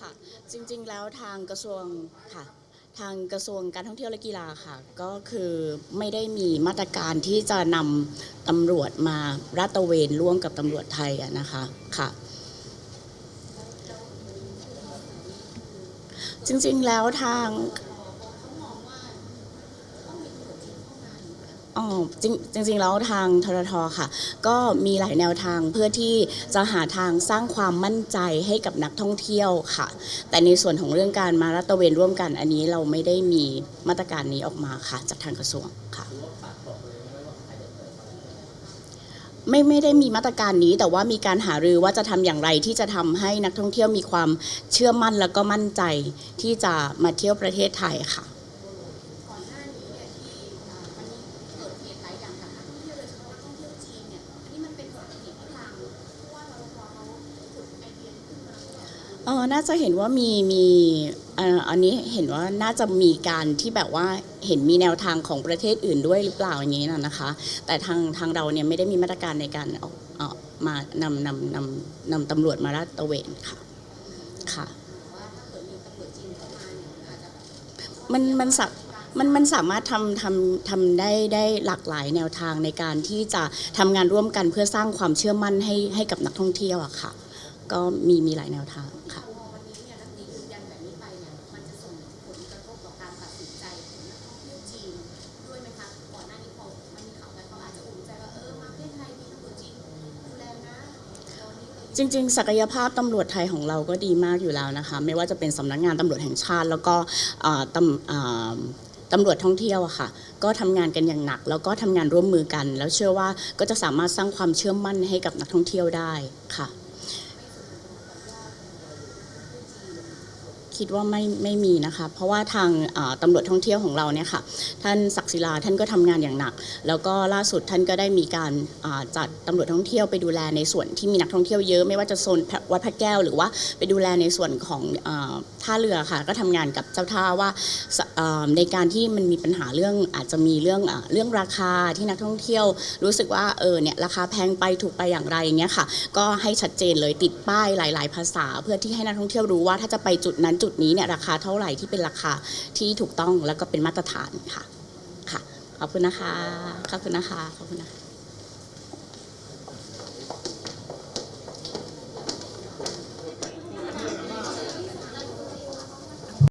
ค่ะจริงๆแล้วทางกระทรวงค่ะทางกระทรวงการท่องเที่ยวและกีฬาค่ะ ก็คือไม่ได้มีมาตรการที่จะนำตำรวจมาราตระเวนร่วมกับตำรวจไทยนะคะค่ะ จริงๆแล้วทาง อ๋อจริงจริงๆแล้วทางทรทค่ะ ก็มีหลายแนวทางเพื่อที่จะหาทางสร้างความมั่นใจให้กับนักท่องเที่ยวค่ะ แต่ในส่วนของเรื่องการมารัตระเวนร่วมกันอันนี้เราไม่ได้มีมาตรการนี้ออกมาค่ะ จากทางกระทรวงค่ะ ไม่ไม่ได้มีมาตรการนี้แต่ว่ามีการหารือว่าจะทำอย่างไรที่จะทำให้นักท่องเที่ยวมีความเชื่อมั่นแล้วก็มั่นใจที่จะมาเที่ยวประเทศไทยค่ะ อเออน่าจะเห็นว่ามีมีเอ่ออันนี้เห็นว่าน่าจะมีการที่แบบว่าเห็นมีแนวทางของประเทศอื่นด้วยหรือเปล่าอย่างนี้นะนะคะ แต่ทางทางเราเนี่ยไม่ได้มีมาตรการในการเอาเอามานำนำนำนำตำรวจมาลาดตระเวนค่ะค่ะมันมันสักมันมันสามารถทำทำทำได้ได้หลากหลายแนวทางในการที่จะทำงานร่วมกันเพื่อสร้างความเชื่อมั่นให้ให้กับนักท่องเที่ยวอะค่ะ ก็มีมีหลายแนวทางค่ะวันนี้เนี่ยรัฐมนตรียืนยันแบนี้ไปเนี่ยมันจะส่งผลกระทบต่อการตัดสินใจของนักท่องเที่ยวจีนด้วยไหมคะก่อนหน้านี้พอมันมีข่เขาอาจจะอุ่นใจว่าเออมาประเทศไทยมีตำรวจจีนดูแลนะตอนนี้เออจริงๆ ศักยภาพตำรวจไทยของเราก็ดีมากอยู่แล้วนะคะ ไม่ว่าจะเป็นสำนักงานตำรวจแห่งชาติ แล้วก็ตำตำรวจท่องเที่ยวอะค่ะ ก็ทำงานกันอย่างหนัก แล้วก็ทำงานร่วมมือกัน แล้วเชื่อว่าก็จะสามารถสร้างความเชื่อมั่นให้กับนักท่องเที่ยวได้ค่ะ คิดว่าไม่ไม่มีนะคะเพราะว่าทางตำรวจท่องเที่ยวของเราเนี่ยค่ะท่านศักดิ์ศิลาท่านก็ทำงานอย่างหนัก แล้วก็ล่าสุดท่านก็ได้มีการจัดตำรวจท่องเที่ยวไปดูแลในส่วนที่มีนักท่องเที่ยวเยอะไม่ว่าจะโซนวัดพระแก้ว หรือว่าไปดูแลในส่วนของท่าเรือค่ะก็ทำงานกับเจ้าท่าว่าในการที่มันมีปัญหาเรื่องอาจจะมีเรื่องเรื่องราคาที่นักท่องเที่ยว รู้สึกว่าเออเนี่ยราคาแพงไปถูกไปอย่างไรอย่างเงี้ยค่ะก็ให้ชัดเจนเลยติดป้ายหลาย ๆ ภาษา เพื่อที่ให้นักท่องเที่ยวรู้ว่าถ้าจะไปจุดนั้นจุดนี้เนี่ยราคาเท่าไหร่ที่เป็นราคาที่ถูกต้องแล้วก็เป็นมาตรฐานค่ะค่ะขอบคุณนะคะขอบคุณนะคะขอบคุณนะคะ